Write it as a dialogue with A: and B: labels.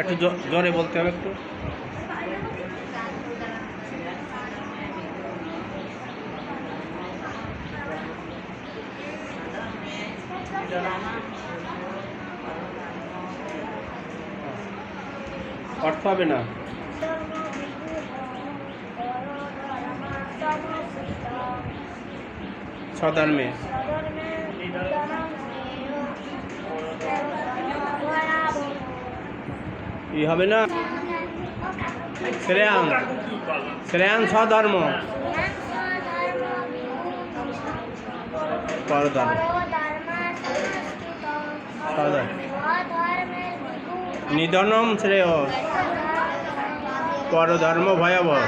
A: একটু জ- জোরে বলতে হবে একটু। অর্থ হবে না। সধর্মে ই হবে না? শ্রেয়াং। শ্রেয়াং স্বধর্ম। পরধর্ম। নিধনম শ্রেয়। পরধর্ম ভয়াবহ।